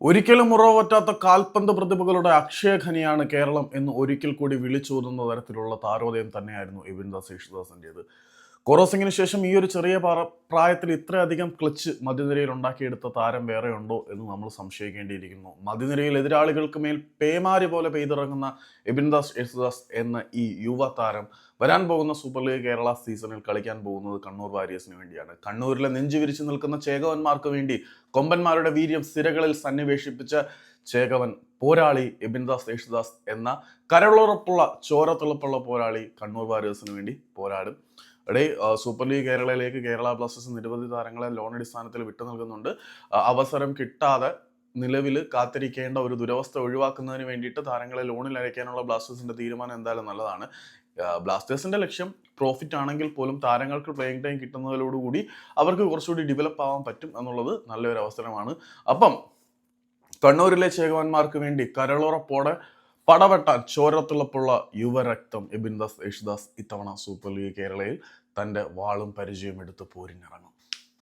ഒരിക്കലും മുറവറ്റാത്ത കാൽപന്ത് പ്രതിഭകളുടെ അക്ഷയഖനിയാണ് കേരളം എന്ന് ഒരിക്കൽ കൂടി വിളിച്ചോതുന്ന തരത്തിലുള്ള താരോദയം തന്നെയായിരുന്നു ദാസ് യേശുദാസിന്റെത് കൊറോസിംഗിന് ശേഷം ഈ ഒരു ചെറിയ പ്രായത്തിൽ ഇത്രയധികം ക്ലച്ച് മധ്യനിരയിൽ ഉണ്ടാക്കിയെടുത്ത താരം വേറെ ഉണ്ടോ എന്ന് നമ്മൾ സംശയിക്കേണ്ടിയിരിക്കുന്നു. മധ്യനിരയിൽ എതിരാളികൾക്ക് മേൽ പേമാരി പോലെ പെയ്തിറങ്ങുന്ന എബിൻ ദാസ് യേശുദാസ് എന്ന ഈ യുവ താരം വരാൻ പോകുന്ന സൂപ്പർ ലീഗ് കേരള സീസണിൽ കളിക്കാൻ പോകുന്നത് കണ്ണൂർ വാരിയേഴ്സിന് വേണ്ടിയാണ്. കണ്ണൂരിലെ നെഞ്ചു വിരിച്ചു നിൽക്കുന്ന ചേകവന്മാർക്ക് വേണ്ടി കൊമ്പന്മാരുടെ വീര്യം സിരകളിൽ സന്നിവേശിപ്പിച്ച ചേകവൻ പോരാളി എബിൻദാസ് യേശുദാസ് എന്ന കരളുറപ്പുള്ള ചോരത്തുളപ്പുള്ള പോരാളി കണ്ണൂർ വാരിയേഴ്സിന് വേണ്ടി പോരാടും. ഇടേ സൂപ്പർ ലീഗ് കേരളയിലേക്ക് കേരള ബ്ലാസ്റ്റേഴ്സ് നിരവധി താരങ്ങളെ ലോൺ അടിസ്ഥാനത്തിൽ വിട്ടു നൽകുന്നുണ്ട്. അവസരം കിട്ടാതെ നിലവിൽ കാത്തിരിക്കേണ്ട ഒരു ദുരവസ്ഥ ഒഴിവാക്കുന്നതിന് വേണ്ടിയിട്ട് താരങ്ങളെ ലോണിൽ അയക്കാനുള്ള ബ്ലാസ്റ്റേഴ്സിന്റെ തീരുമാനം എന്തായാലും നല്ലതാണ്. ബ്ലാസ്റ്റേഴ്സിന്റെ ലക്ഷ്യം പ്രോഫിറ്റ് ആണെങ്കിൽ പോലും താരങ്ങൾക്ക് പ്ലേയിങ് ടൈം കിട്ടുന്നതിലോടുകൂടി അവർക്ക് കുറച്ചുകൂടി ഡെവലപ്പ് ആവാൻ പറ്റും എന്നുള്ളത് നല്ലൊരു അവസരമാണ്. അപ്പം കണ്ണൂരിലെ ചേകവന്മാർക്ക് വേണ്ടി കരളുറപ്പോടെ പടവെട്ടാൻ ചോരത്തിളപ്പുള്ള യുവരക്തം എബിൻദാസ് യേശുദാസ് ഇത്തവണ സൂപ്പർ ലീഗ് കേരളയിൽ തന്റെ വാളും പരിചയം എടുത്ത് പോരിനിറങ്ങും.